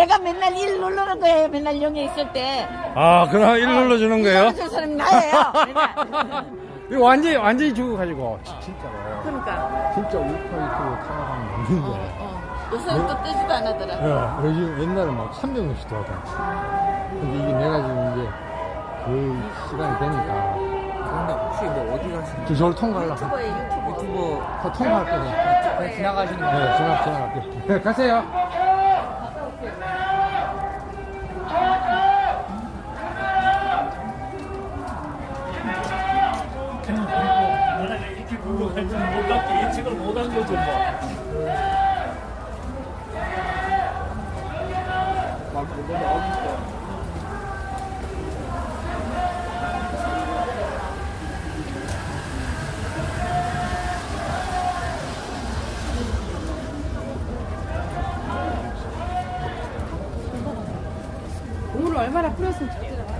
내가 맨날 일 누르는 거예요. 맨날 영에 있을 때. 아, 그럼 일 눌러주는 거예요? 저 사람이 나예요. 맨날. 이거 완전히, 완전히 주고 가지고. 지- 진짜로요. 그러니까. 진짜 우파 유튜브 타락하면 없는 어, 거예요. 어. 요새는 또 뜨지도 안 하더라. 예, 요즘 옛날에 막 300명씩 도와다. 근데 이게 내가 지금 이제 그 시간이 되니까. 근데 혹시 뭐 어디 가시는 저 저를 통과하려고. 유튜버에 유튜버. 유튜버 저 통과할 거예요. 그냥 지나가시는 거 네, 지나가, 지나갈게요. 네, 가세요. 못한 거죠 뭐. 오늘 얼마나 풀었으면 좋겠다.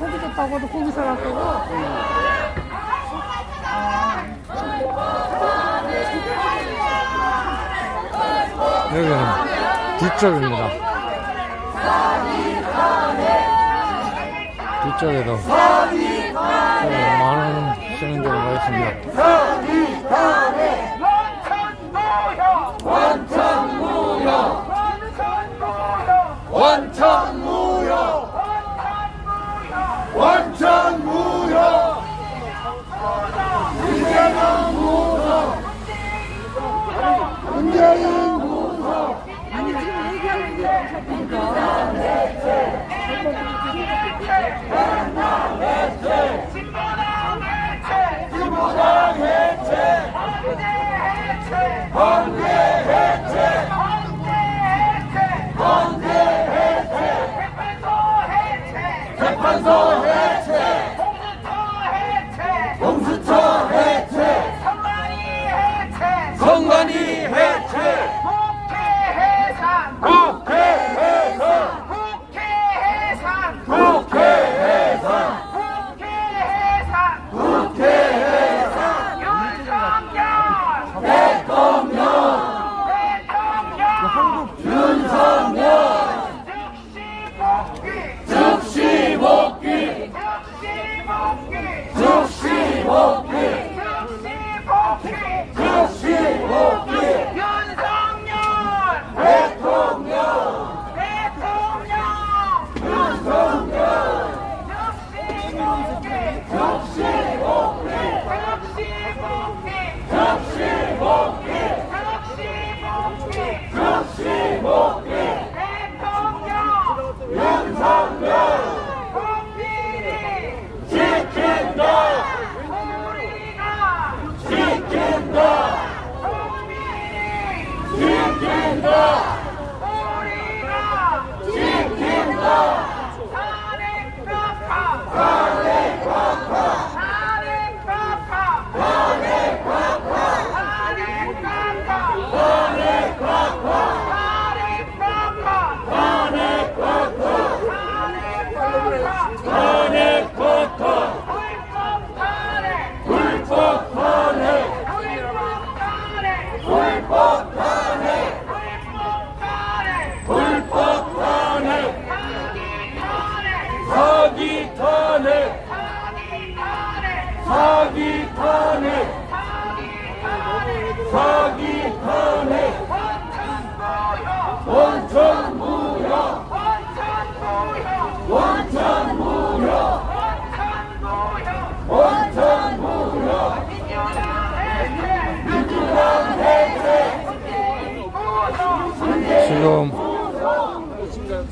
고기도 따고도 고기 사갖고 여기는 뒤쪽입니다. 뒤쪽에도 많은 시민들이 있습니다. 눈 처.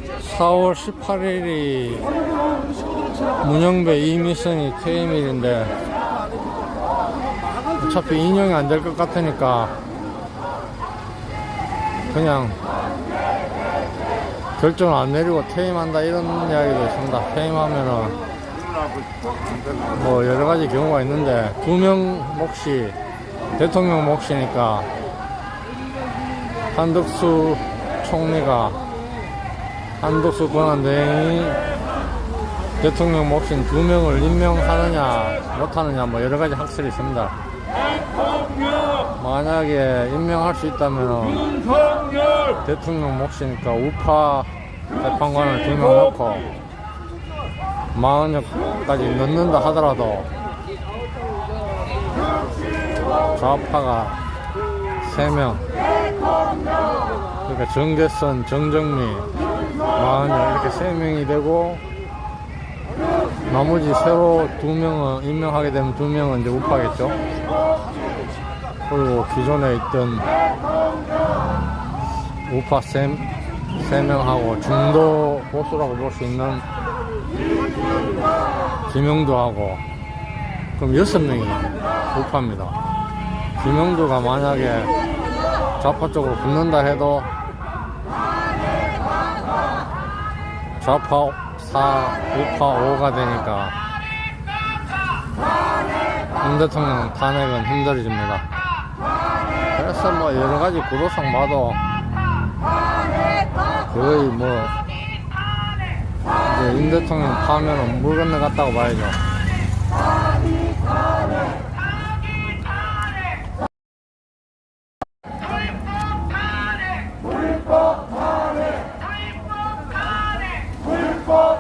4월 18일이 문영배 이미선이 퇴임일인데 어차피 인용이 안 될 것 같으니까 그냥 결정을 안 내리고 퇴임한다 이런 이야기도 있습니다. 퇴임하면은 뭐 여러 가지 경우가 있는데 두 명 몫이 대통령 몫이니까 한덕수 총리가 한덕수 권한대행이 대통령 몫인 두 명을 임명하느냐 못하느냐 뭐 여러 가지 학설이 있습니다. 만약에 임명할 수 있다면 대통령 몫이니까 우파 재판관을 두 명 넣고 마흔여까지 넣는다 하더라도 좌파가 세명 그러니까 정계선, 정정미, 마흔여 이렇게 세 명이 되고 나머지 새로 두 명은 임명하게 되면 두 명은 이제 우파겠죠. 그리고 기존에 있던 우파 세, 세 명하고 중도 보수라고 볼 수 있는 김영도하고 그럼 여섯 명이 우파입니다. 김영도가 만약에 좌파 쪽으로 붙는다 해도 좌파 4, 우파 5가 되니까 윤 대통령 탄핵은 힘들어집니다. 그래서 뭐 여러 가지 구도상 봐도 거의 뭐 이제 윤 대통령 파면은 물 건너갔다고 봐야죠.